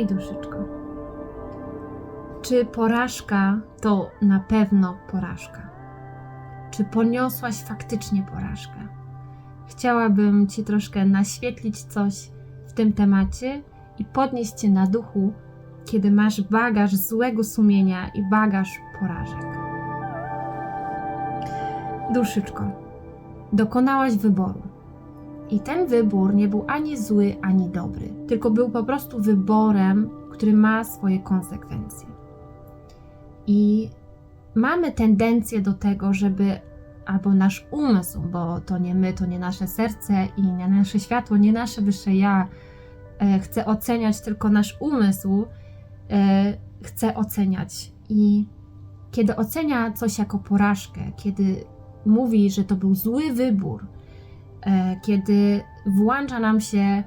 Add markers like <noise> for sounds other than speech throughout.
Hej, duszyczko. Czy porażka to na pewno porażka? Czy poniosłaś faktycznie porażkę? Chciałabym Ci troszkę naświetlić coś w tym temacie i podnieść Cię na duchu, kiedy masz bagaż złego sumienia i bagaż porażek. Duszyczko, dokonałaś wyboru. I ten wybór nie był ani zły, ani dobry, tylko był po prostu wyborem, który ma swoje konsekwencje. I mamy tendencję do tego, żeby albo nasz umysł, bo to nie my, to nie nasze serce i nie nasze światło, nie nasze wyższe ja e, chce oceniać, tylko nasz umysł e, chce oceniać. I kiedy ocenia coś jako porażkę, kiedy mówi, że to był zły wybór, kiedy włącza nam się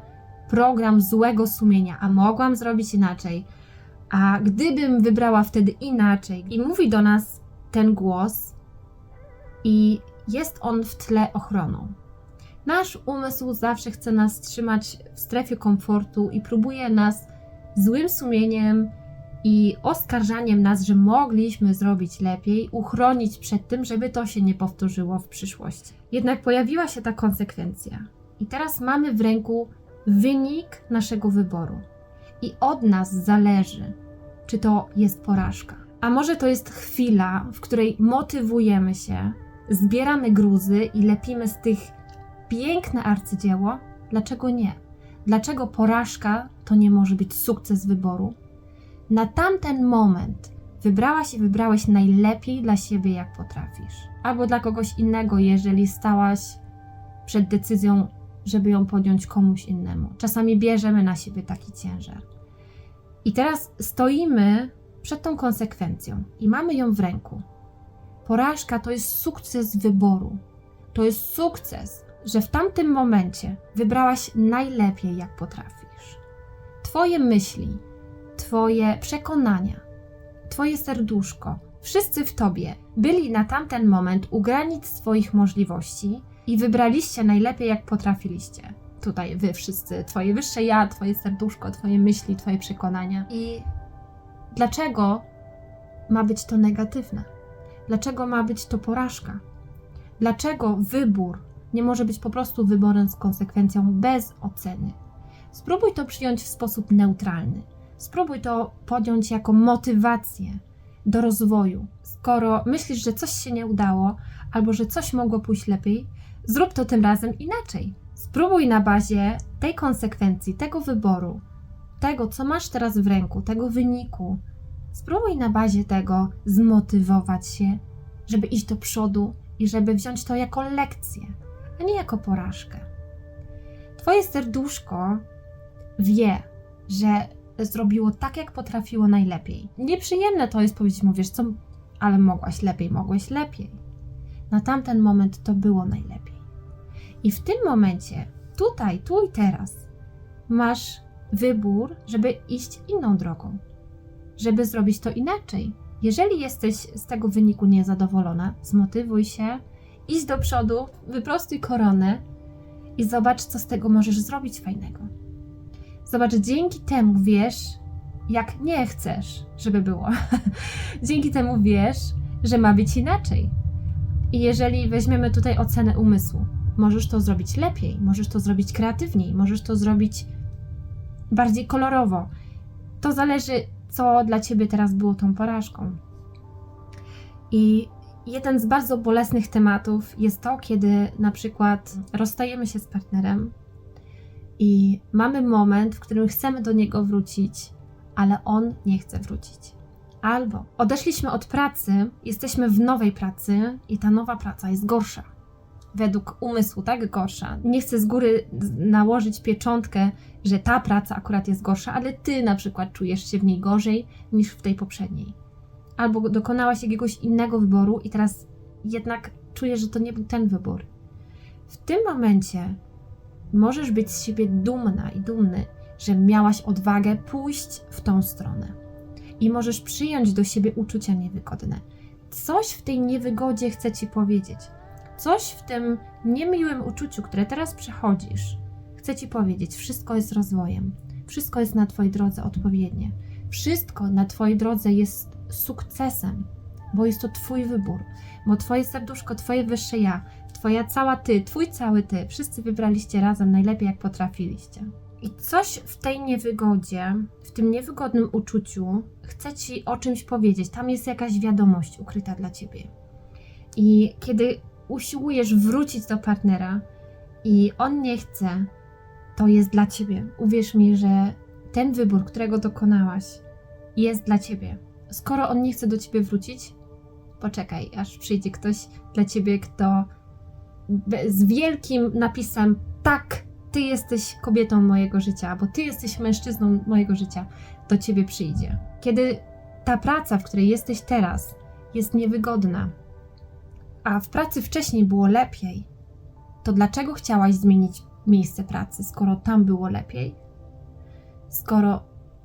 program złego sumienia, a mogłam zrobić inaczej, a gdybym wybrała wtedy inaczej, i mówi do nas ten głos, i jest on w tle ochroną. Nasz umysł zawsze chce nas trzymać w strefie komfortu i próbuje nas złym sumieniem i oskarżaniem nas, że mogliśmy zrobić lepiej, uchronić przed tym, żeby to się nie powtórzyło w przyszłości. Jednak pojawiła się ta konsekwencja, i teraz mamy w ręku wynik naszego wyboru. I od nas zależy, czy to jest porażka. A może to jest chwila, w której motywujemy się, zbieramy gruzy i lepimy z tych piękne arcydzieło? Dlaczego nie? Dlaczego porażka to nie może być sukces wyboru? Na tamten moment wybrałaś i wybrałeś najlepiej dla siebie, jak potrafisz. Albo dla kogoś innego, jeżeli stałaś przed decyzją, żeby ją podjąć komuś innemu. Czasami bierzemy na siebie taki ciężar. I teraz stoimy przed tą konsekwencją i mamy ją w ręku. Porażka to jest sukces wyboru. To jest sukces, że w tamtym momencie wybrałaś najlepiej, jak potrafisz. Twoje myśli, Twoje przekonania, Twoje serduszko, wszyscy w Tobie byli na tamten moment u granic swoich możliwości i wybraliście najlepiej, jak potrafiliście. Tutaj Wy wszyscy, Twoje wyższe ja, Twoje serduszko, Twoje myśli, Twoje przekonania. I dlaczego ma być to negatywne? Dlaczego ma być to porażka? Dlaczego wybór nie może być po prostu wyborem z konsekwencją bez oceny? Spróbuj to przyjąć w sposób neutralny. Spróbuj to podjąć jako motywację do rozwoju. Skoro myślisz, że coś się nie udało, albo że coś mogło pójść lepiej, zrób to tym razem inaczej. Spróbuj na bazie tej konsekwencji, tego wyboru, tego, co masz teraz w ręku, tego wyniku, spróbuj na bazie tego zmotywować się, żeby iść do przodu i żeby wziąć to jako lekcję, a nie jako porażkę. Twoje serduszko wie, że zrobiło tak, jak potrafiło najlepiej. Nieprzyjemne to jest powiedzieć mu, wiesz co, ale mogłaś lepiej, mogłeś lepiej. Na tamten moment to było najlepiej. I w tym momencie, tutaj, tu i teraz, masz wybór, żeby iść inną drogą, żeby zrobić to inaczej. Jeżeli jesteś z tego wyniku niezadowolona, zmotywuj się, idź do przodu, wyprostuj koronę i zobacz, co z tego możesz zrobić fajnego. Zobacz, dzięki temu wiesz, jak nie chcesz, żeby było. <laughs> dzięki temu wiesz, że ma być inaczej. I jeżeli weźmiemy tutaj ocenę umysłu, możesz to zrobić lepiej, możesz to zrobić kreatywniej, możesz to zrobić bardziej kolorowo. To zależy, co dla ciebie teraz było tą porażką. I jeden z bardzo bolesnych tematów jest to, kiedy na przykład rozstajemy się z partnerem i mamy moment, w którym chcemy do niego wrócić, ale on nie chce wrócić. Albo odeszliśmy od pracy, jesteśmy w nowej pracy i ta nowa praca jest gorsza. Według umysłu, tak gorsza. Nie chcę z góry nałożyć pieczątkę, że ta praca akurat jest gorsza, ale ty na przykład czujesz się w niej gorzej niż w tej poprzedniej. Albo dokonałaś jakiegoś innego wyboru i teraz jednak czujesz, że to nie był ten wybór. W tym momencie możesz być z siebie dumna i dumny, że miałaś odwagę pójść w tą stronę. I możesz przyjąć do siebie uczucia niewygodne. Coś w tej niewygodzie chce ci powiedzieć. Coś w tym niemiłym uczuciu, które teraz przechodzisz, chce ci powiedzieć: wszystko jest rozwojem. Wszystko jest na Twojej drodze odpowiednie. Wszystko na Twojej drodze jest sukcesem, bo jest to Twój wybór, bo Twoje serduszko, Twoje wyższe ja, Twoja cała Ty, Twój cały Ty, wszyscy wybraliście razem najlepiej jak potrafiliście. I coś w tej niewygodzie, w tym niewygodnym uczuciu, chce Ci o czymś powiedzieć. Tam jest jakaś wiadomość ukryta dla Ciebie. I kiedy usiłujesz wrócić do partnera i on nie chce, to jest dla Ciebie. Uwierz mi, że ten wybór, którego dokonałaś, jest dla Ciebie. Skoro on nie chce do Ciebie wrócić, poczekaj, aż przyjdzie ktoś dla Ciebie, kto z wielkim napisem tak, Ty jesteś kobietą mojego życia, albo Ty jesteś mężczyzną mojego życia, do Ciebie przyjdzie. Kiedy ta praca, w której jesteś teraz, jest niewygodna, a w pracy wcześniej było lepiej, to dlaczego chciałaś zmienić miejsce pracy, skoro tam było lepiej? Skoro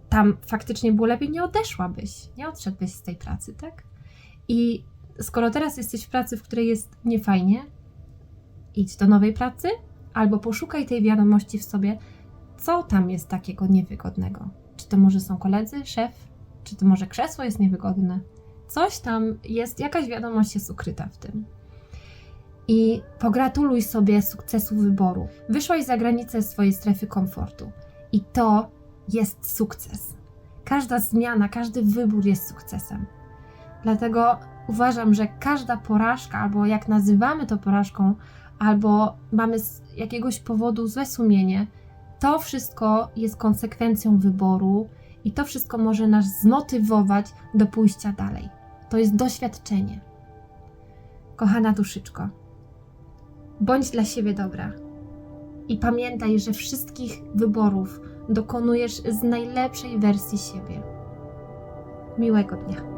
tam faktycznie było lepiej, nie odeszłabyś, nie odszedłbyś z tej pracy, tak? I skoro teraz jesteś w pracy, w której jest niefajnie, idź do nowej pracy albo poszukaj tej wiadomości w sobie, co tam jest takiego niewygodnego. Czy to może są koledzy, szef, czy to może krzesło jest niewygodne? Coś tam jest, jakaś wiadomość jest ukryta w tym. I pogratuluj sobie sukcesu wyboru. Wyszłaś za granicę swojej strefy komfortu. I to jest sukces. Każda zmiana, każdy wybór jest sukcesem. Dlatego uważam, że każda porażka, albo jak nazywamy to porażką, albo mamy z jakiegoś powodu złe sumienie, to wszystko jest konsekwencją wyboru i to wszystko może nas zmotywować do pójścia dalej. To jest doświadczenie. Kochana duszyczko, bądź dla siebie dobra. I pamiętaj, że wszystkich wyborów dokonujesz z najlepszej wersji siebie. Miłego dnia.